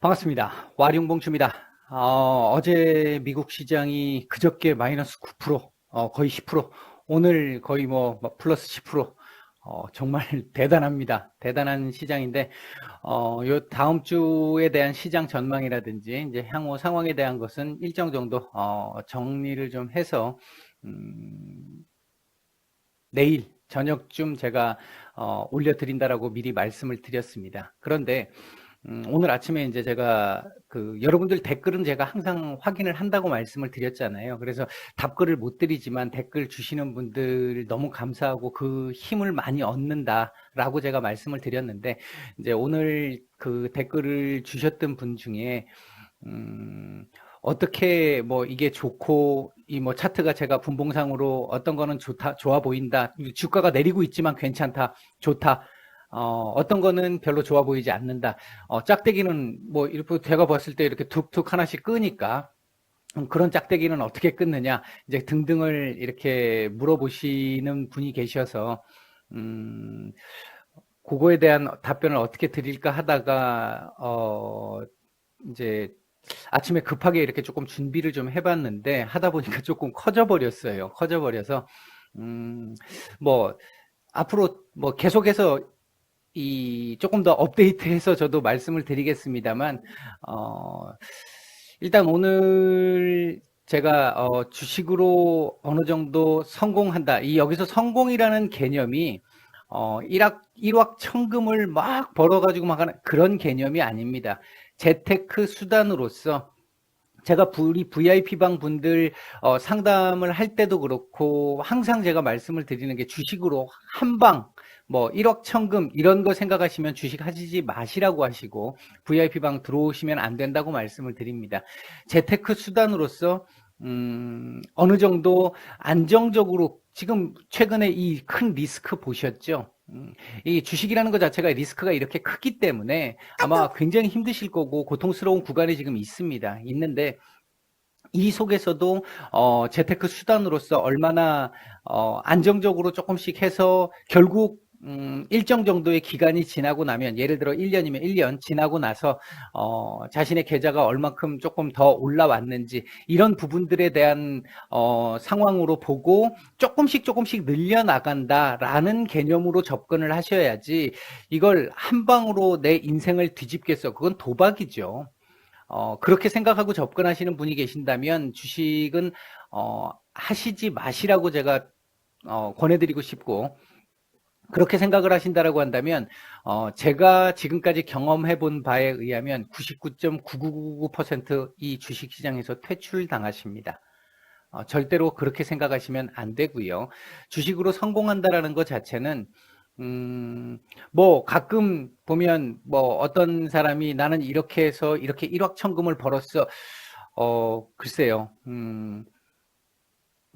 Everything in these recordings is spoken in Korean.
반갑습니다. 와룡봉추입니다. 어, 어제 미국 시장이 그저께 마이너스 9%, 어, 거의 10%, 오늘 거의 뭐 플러스 10%, 어, 정말 대단합니다. 대단한 시장인데, 어, 요 다음 주에 대한 시장 전망이라든지, 이제 향후 상황에 대한 것은 일정 정도, 어, 정리를 좀 해서, 음, 내일 저녁쯤 제가, 어, 올려드린다라고 미리 말씀을 드렸습니다. 그런데, 음, 오늘 아침에 이제 제가 그 여러분들 댓글은 제가 항상 확인을 한다고 말씀을 드렸잖아요. 그래서 답글을 못 드리지만 댓글 주시는 분들 너무 감사하고 그 힘을 많이 얻는다라고 제가 말씀을 드렸는데 이제 오늘 그 댓글을 주셨던 분 중에 음, 어떻게 뭐 이게 좋고 이 뭐 차트가 제가 분봉상으로 어떤 거는 좋다 좋아 보인다 주가가 내리고 있지만 괜찮다 좋다 어, 어떤 거는 별로 좋아 보이지 않는다. 어, 짝대기는 뭐 이렇게 제가 봤을 때 이렇게 툭툭 하나씩 끄니까 음, 그런 짝대기는 어떻게 끊느냐 이제 등등을 이렇게 물어보시는 분이 계셔서 음, 그거에 대한 답변을 어떻게 드릴까 하다가 어, 이제 아침에 급하게 이렇게 조금 준비를 좀 해봤는데 하다 보니까 조금 커져 버렸어요. 커져 버려서 음, 뭐 앞으로 뭐 계속해서 이 조금 더 업데이트해서 저도 말씀을 드리겠습니다만 어, 일단 오늘 제가 어, 주식으로 어느 정도 성공한다. 이 여기서 성공이라는 개념이 어, 1학 1학 천금을 막 벌어 가지고 막 하는 그런 개념이 아닙니다. 재테크 수단으로서 제가 우리 VIP방 분들 어, 상담을 할 때도 그렇고 항상 제가 말씀을 드리는 게 주식으로 한방 뭐 1억 천금 이런 거 생각하시면 주식 하시지 마시라고 하시고 VIP방 들어오시면 안 된다고 말씀을 드립니다. 재테크 수단으로서 음, 어느 정도 안정적으로 지금 최근에 이 큰 리스크 보셨죠? 음, 이 주식이라는 것 자체가 리스크가 이렇게 크기 때문에 아마 굉장히 힘드실 거고 고통스러운 구간이 지금 있습니다. 있는데 이 속에서도 어, 재테크 수단으로서 얼마나 어, 안정적으로 조금씩 해서 결국 음, 일정 정도의 기간이 지나고 나면 예를 들어 1년이면 1년 지나고 나서 어, 자신의 계좌가 얼만큼 조금 더 올라왔는지 이런 부분들에 대한 어, 상황으로 보고 조금씩 조금씩 늘려나간다라는 개념으로 접근을 하셔야지 이걸 한 방으로 내 인생을 뒤집겠어 그건 도박이죠. 어, 그렇게 생각하고 접근하시는 분이 계신다면 주식은 어, 하시지 마시라고 제가 어, 권해드리고 싶고 그렇게 생각을 하신다라고 한다면 어, 제가 지금까지 경험해 본 바에 의하면 99.9999%이 주식 시장에서 퇴출당하십니다. 어, 절대로 그렇게 생각하시면 안 되고요. 주식으로 성공한다라는 것 자체는 음, 뭐 가끔 보면 뭐 어떤 사람이 나는 이렇게 해서 이렇게 1억 천금을 벌었어. 어, 글쎄요. 음,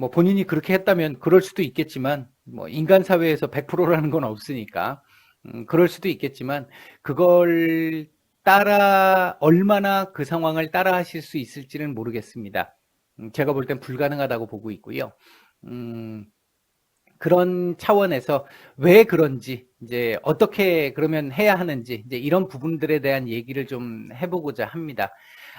뭐 본인이 그렇게 했다면 그럴 수도 있겠지만 뭐 인간 사회에서 100%라는 건 없으니까 음, 그럴 수도 있겠지만 그걸 따라 얼마나 그 상황을 따라 하실 수 있을지는 모르겠습니다. 음, 제가 볼 땐 불가능하다고 보고 있고요. 음, 그런 차원에서 왜 그런지 이제 어떻게 그러면 해야 하는지 이제 이런 부분들에 대한 얘기를 좀 해보고자 합니다.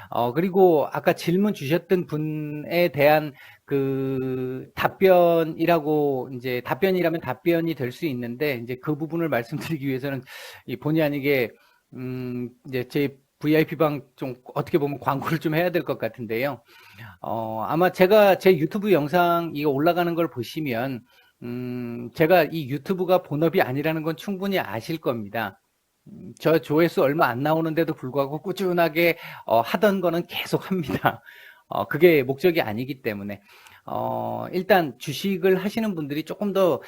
어, 그리고 아까 질문 주셨던 분에 대한 그 답변이라고 이제 답변이라면 답변이 될 수 있는데 이제 그 부분을 말씀드리기 위해서는 이 본의 아니게 음 이제 제 VIP 방 좀 어떻게 보면 광고를 좀 해야 될 것 같은데요. 어 아마 제가 제 유튜브 영상 이거 올라가는 걸 보시면 음 제가 이 유튜브가 본업이 아니라는 건 충분히 아실 겁니다. 음, 저 조회수 얼마 안 나오는데도 불구하고 꾸준하게 어, 하던 거는 계속 합니다. 어, 그게 목적이 아니기 때문에 어, 일단 주식을 하시는 분들이 조금 더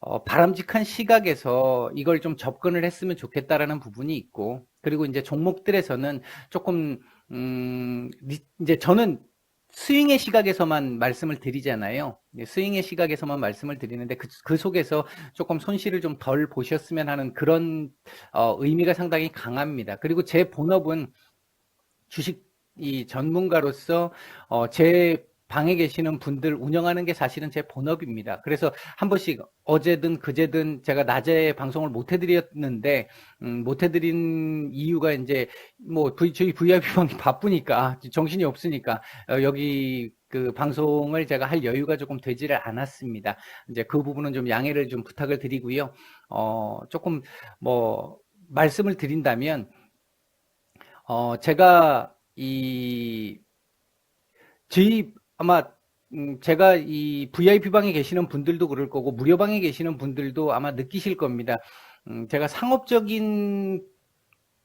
어, 바람직한 시각에서 이걸 좀 접근을 했으면 좋겠다라는 부분이 있고 그리고 이제 종목들에서는 조금 음, 이제 저는 스윙의 시각에서만 말씀을 드리잖아요. 스윙의 시각에서만 말씀을 드리는데 그, 그 속에서 조금 손실을 좀 덜 보셨으면 하는 그런 어, 의미가 상당히 강합니다. 그리고 제 본업은 주식 이 전문가로서 어, 제 방에 계시는 분들 운영하는 게 사실은 제 본업입니다. 그래서 한 번씩 어제든 그제든 제가 낮에 방송을 못 해드렸는데 음, 못 해드린 이유가 이제 뭐 V- 저희 VIP 방이 바쁘니까 정신이 없으니까 어, 여기 그 방송을 제가 할 여유가 조금 되지를 않았습니다. 이제 그 부분은 좀 양해를 좀 부탁을 드리고요. 어, 조금 뭐 말씀을 드린다면 어, 제가 이 저희 아마 음, 제가 이 VIP 방에 계시는 분들도 그럴 거고 무료 방에 계시는 분들도 아마 느끼실 겁니다. 음, 제가 상업적인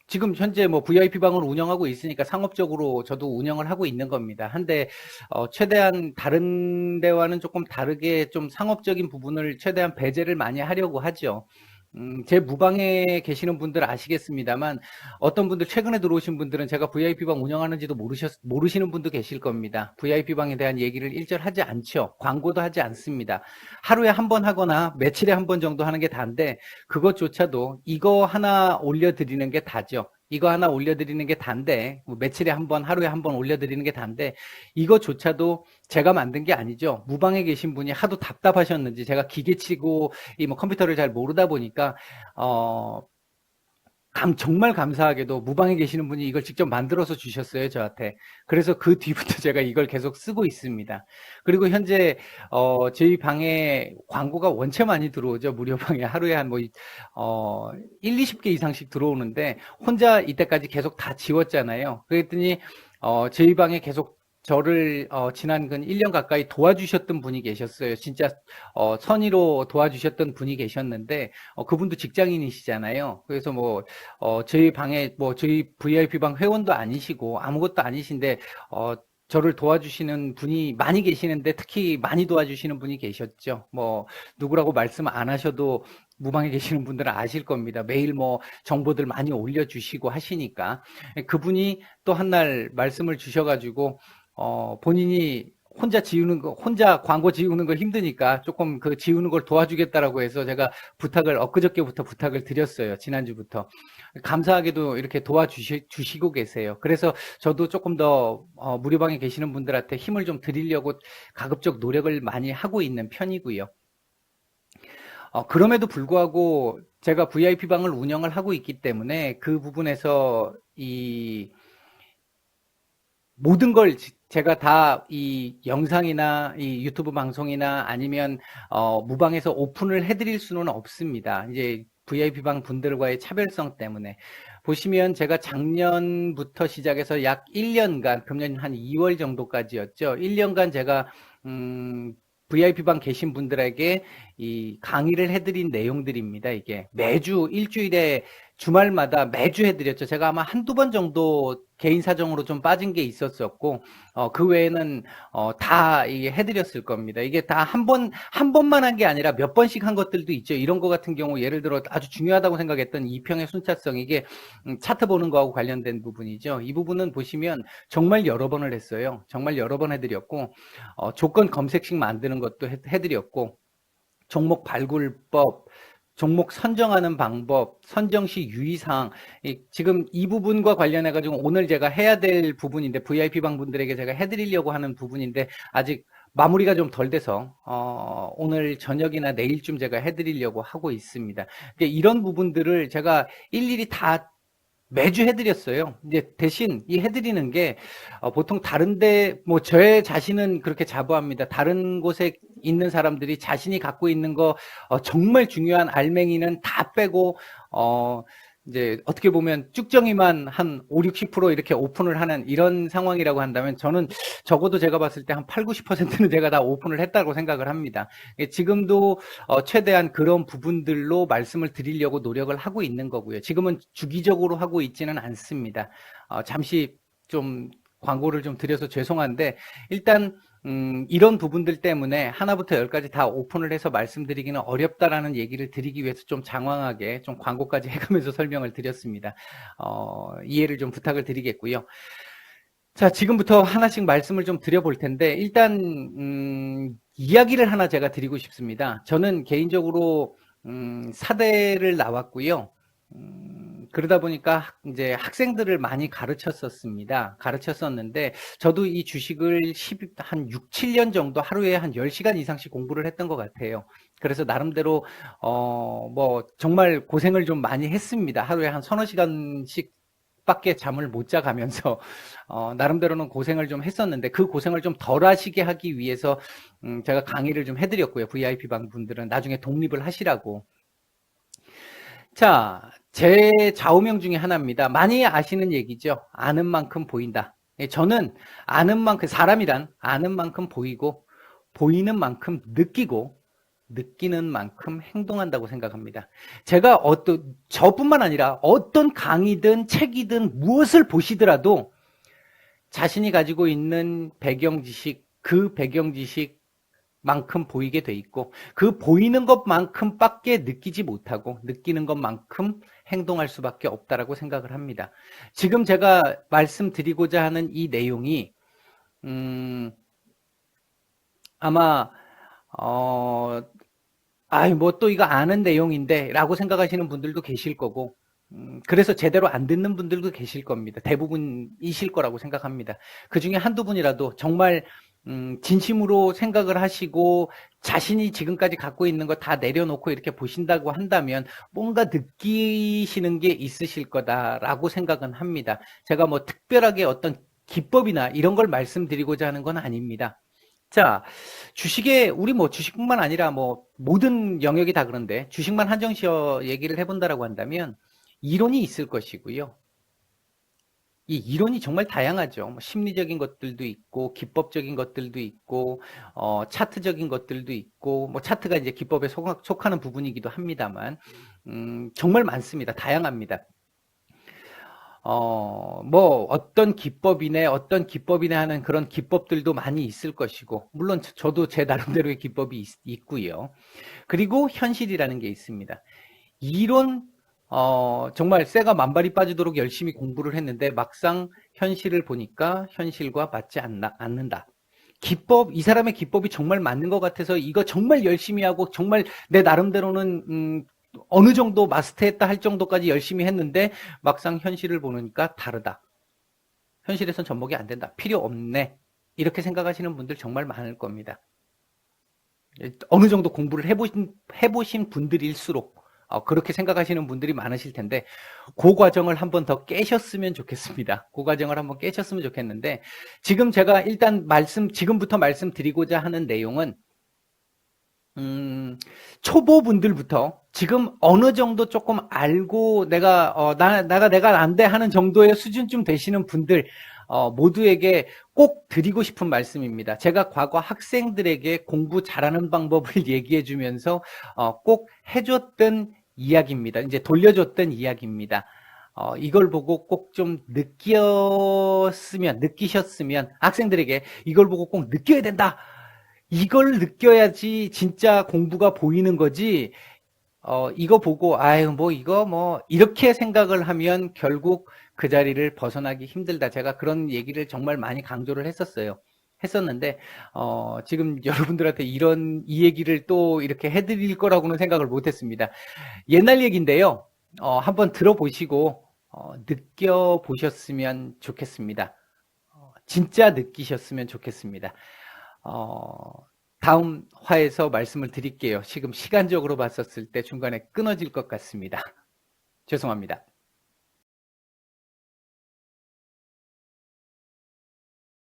지금 현재 뭐 VIP 방을 운영하고 있으니까 상업적으로 저도 운영을 하고 있는 겁니다. 한데 어, 최대한 다른 데와는 조금 다르게 좀 상업적인 부분을 최대한 배제를 많이 하려고 하죠. 음, 제 무방에 계시는 분들 아시겠습니다만 어떤 분들 최근에 들어오신 분들은 제가 VIP방 운영하는지도 모르셨, 모르시는 분도 계실 겁니다. VIP방에 대한 얘기를 일절 하지 않죠. 광고도 하지 않습니다. 하루에 한 번 하거나 며칠에 한 번 정도 하는 게 다인데 그것조차도 이거 하나 올려드리는 게 다죠. 이거 하나 올려드리는 게 단데 뭐 며칠에 한 번, 하루에 한 번 올려드리는 게 단데 이거조차도 제가 만든 게 아니죠. 무방에 계신 분이 하도 답답하셨는지 제가 기계치고 이 뭐 컴퓨터를 잘 모르다 보니까 어 감, 정말 감사하게도 무방에 계시는 분이 이걸 직접 만들어서 주셨어요, 저한테. 그래서 그 뒤부터 제가 이걸 계속 쓰고 있습니다. 그리고 현재, 어, 저희 방에 광고가 원체 많이 들어오죠. 무료 방에 하루에 한 뭐, 어, 1, 20개 이상씩 들어오는데, 혼자 이때까지 계속 다 지웠잖아요. 그랬더니, 어, 저희 방에 계속 저를 어, 지난 근 1년 가까이 도와주셨던 분이 계셨어요. 진짜 어, 선의로 도와주셨던 분이 계셨는데 어, 그분도 직장인이시잖아요. 그래서 뭐 어, 저희 방에 뭐 저희 VIP 방 회원도 아니시고 아무것도 아니신데 어, 저를 도와주시는 분이 많이 계시는데 특히 많이 도와주시는 분이 계셨죠. 뭐 누구라고 말씀 안 하셔도 무방에 계시는 분들은 아실 겁니다. 매일 뭐 정보들 많이 올려주시고 하시니까 그분이 또 한 날 말씀을 주셔가지고 어, 본인이 혼자 지우는 거, 혼자 광고 지우는 거 힘드니까 조금 그 지우는 걸 도와주겠다라고 해서 제가 부탁을, 엊그저께부터 부탁을 드렸어요. 지난주부터. 감사하게도 이렇게 도와주시고 계세요. 그래서 저도 조금 더 어, 무료방에 계시는 분들한테 힘을 좀 드리려고 가급적 노력을 많이 하고 있는 편이고요. 어, 그럼에도 불구하고 제가 VIP방을 운영을 하고 있기 때문에 그 부분에서 이 모든 걸 제가 다 이 영상이나 이 유튜브 방송이나 아니면 어, 무방에서 오픈을 해드릴 수는 없습니다. 이제 VIP방 분들과의 차별성 때문에 보시면 제가 작년부터 시작해서 약 1년간 금년 한 2월 정도까지였죠. 1년간 제가 음, VIP방 계신 분들에게 이 강의를 해드린 내용들입니다. 이게 매주 일주일에 주말마다 매주 해드렸죠. 제가 아마 한두 번 정도 개인 사정으로 좀 빠진 게 있었었고, 어, 그 외에는, 어, 다 이게 해드렸을 겁니다. 이게 다 한 번, 한 번만 한 게 아니라 몇 번씩 한 것들도 있죠. 이런 거 같은 경우, 예를 들어 아주 중요하다고 생각했던 이평의 순차성, 이게 음, 차트 보는 거하고 관련된 부분이죠. 이 부분은 보시면 정말 여러 번을 했어요. 정말 여러 번 해드렸고, 어, 조건 검색식 만드는 것도 해, 해드렸고, 종목 발굴법, 종목 선정하는 방법, 선정 시 유의사항, 지금 이 부분과 관련해 가지고 오늘 제가 해야 될 부분인데 VIP 방 분들에게 제가 해드리려고 하는 부분인데 아직 마무리가 좀 덜 돼서 어, 오늘 저녁이나 내일쯤 제가 해드리려고 하고 있습니다. 이런 부분들을 제가 일일이 다 매주 해드렸어요. 이제 대신 이 해드리는 게 어, 보통 다른데 뭐 저의 자신은 그렇게 자부합니다. 다른 곳에 있는 사람들이 자신이 갖고 있는 거 어, 정말 중요한 알맹이는 다 빼고 어 이제 어떻게 보면 쭉정이만 한 5, 60% 이렇게 오픈을 하는 이런 상황이라고 한다면 저는 적어도 제가 봤을 때 한 8, 90%는 제가 다 오픈을 했다고 생각을 합니다. 예, 지금도 어, 최대한 그런 부분들로 말씀을 드리려고 노력을 하고 있는 거고요. 지금은 주기적으로 하고 있지는 않습니다. 어, 잠시 좀 광고를 좀 드려서 죄송한데 일단 음, 이런 부분들 때문에 하나부터 열까지 다 오픈을 해서 말씀드리기는 어렵다라는 얘기를 드리기 위해서 좀 장황하게 좀 광고까지 해가면서 설명을 드렸습니다. 어, 이해를 좀 부탁을 드리겠고요. 자, 지금부터 하나씩 말씀을 좀 드려볼 텐데, 일단, 음, 이야기를 하나 제가 드리고 싶습니다. 저는 개인적으로, 음, 사대를 나왔고요. 음, 그러다 보니까 학- 이제 학생들을 많이 가르쳤었습니다. 가르쳤었는데 저도 이 주식을 10, 한 6, 7년 정도 하루에 한 10시간 이상씩 공부를 했던 것 같아요. 그래서 나름대로 어, 뭐 정말 고생을 좀 많이 했습니다. 하루에 한 서너 시간씩 밖에 잠을 못 자가면서 어, 나름대로는 고생을 좀 했었는데 그 고생을 좀 덜 하시게 하기 위해서 음, 제가 강의를 좀 해드렸고요. VIP 방 분들은 나중에 독립을 하시라고. 자, 제 좌우명 중에 하나입니다. 많이 아시는 얘기죠. 아는 만큼 보인다. 예, 저는 아는 만큼 사람이란 아는 만큼 보이고 보이는 만큼 느끼고 느끼는 만큼 행동한다고 생각합니다. 제가 어떤 저뿐만 아니라 어떤 강의든 책이든 무엇을 보시더라도 자신이 가지고 있는 배경 지식 그 배경 지식 만큼 보이게 돼 있고 그 보이는 것만큼 밖에 느끼지 못하고 느끼는 것만큼 행동할 수밖에 없다라고 생각을 합니다. 지금 제가 말씀드리고자 하는 이 내용이 음 아마 어 아이 뭐 또 이거 아는 내용인데라고 생각하시는 분들도 계실 거고 음, 그래서 제대로 안 듣는 분들도 계실 겁니다. 대부분이실 거라고 생각합니다. 그 중에 한두 분이라도 정말 음, 진심으로 생각을 하시고 자신이 지금까지 갖고 있는 거 다 내려놓고 이렇게 보신다고 한다면 뭔가 느끼시는 게 있으실 거다라고 생각은 합니다. 제가 뭐 특별하게 어떤 기법이나 이런 걸 말씀드리고자 하는 건 아닙니다. 자, 주식에 우리 뭐 주식뿐만 아니라 뭐 모든 영역이 다 그런데 주식만 한정시어 얘기를 해본다라고 한다면 이론이 있을 것이고요. 이 이론이 정말 다양하죠. 뭐 심리적인 것들도 있고 기법적인 것들도 있고 어, 차트적인 것들도 있고 뭐 차트가 이제 기법에 속, 속하는 부분이기도 합니다만 음, 정말 많습니다. 다양합니다. 어, 뭐, 어떤 기법이네, 어떤 기법이네 하는 그런 기법들도 많이 있을 것이고, 물론 저- 저도 제 나름대로의 기법이 있, 고요 그리고 현실이라는 게 있습니다. 이론, 어, 정말 쇠가 만발이 빠지도록 열심히 공부를 했는데, 막상 현실을 보니까 현실과 맞지 않나, 않는다. 기법, 이 사람의 기법이 정말 맞는 것 같아서 이거 정말 열심히 하고 정말 내 나름대로는, 음, 어느 정도 마스터했다 할 정도까지 열심히 했는데 막상 현실을 보니까 다르다. 현실에선 접목이 안 된다. 필요 없네. 이렇게 생각하시는 분들 정말 많을 겁니다. 어느 정도 공부를 해보신, 해보신 분들일수록 어, 그렇게 생각하시는 분들이 많으실 텐데 그 과정을 한 번 더 깨셨으면 좋겠습니다. 그 과정을 한 번 깨셨으면 좋겠는데 지금 제가 일단 말씀 지금부터 말씀드리고자 하는 내용은 음, 초보 분들부터 지금 어느 정도 조금 알고 내가 어, 나, 나가 내가 안 돼 하는 정도의 수준쯤 되시는 분들 어, 모두에게 꼭 드리고 싶은 말씀입니다. 제가 과거 학생들에게 공부 잘하는 방법을 얘기해 주면서 어, 꼭 해줬던 이야기입니다. 이제 돌려줬던 이야기입니다. 어, 이걸 보고 꼭 좀 느꼈으면, 느끼셨으면, 학생들에게 이걸 보고 꼭 느껴야 된다! 이걸 느껴야지 진짜 공부가 보이는 거지, 어, 이거 보고, 아유, 뭐, 이거 뭐, 이렇게 생각을 하면 결국 그 자리를 벗어나기 힘들다. 제가 그런 얘기를 정말 많이 강조를 했었어요. 했었는데, 어, 지금 여러분들한테 이런, 이 얘기를 또 이렇게 해드릴 거라고는 생각을 못 했습니다. 옛날 얘기인데요. 어, 한번 들어보시고, 어, 느껴보셨으면 좋겠습니다. 어, 진짜 느끼셨으면 좋겠습니다. 어, 다음 화에서 말씀을 드릴게요. 지금 시간적으로 봤었을 때 중간에 끊어질 것 같습니다. 죄송합니다.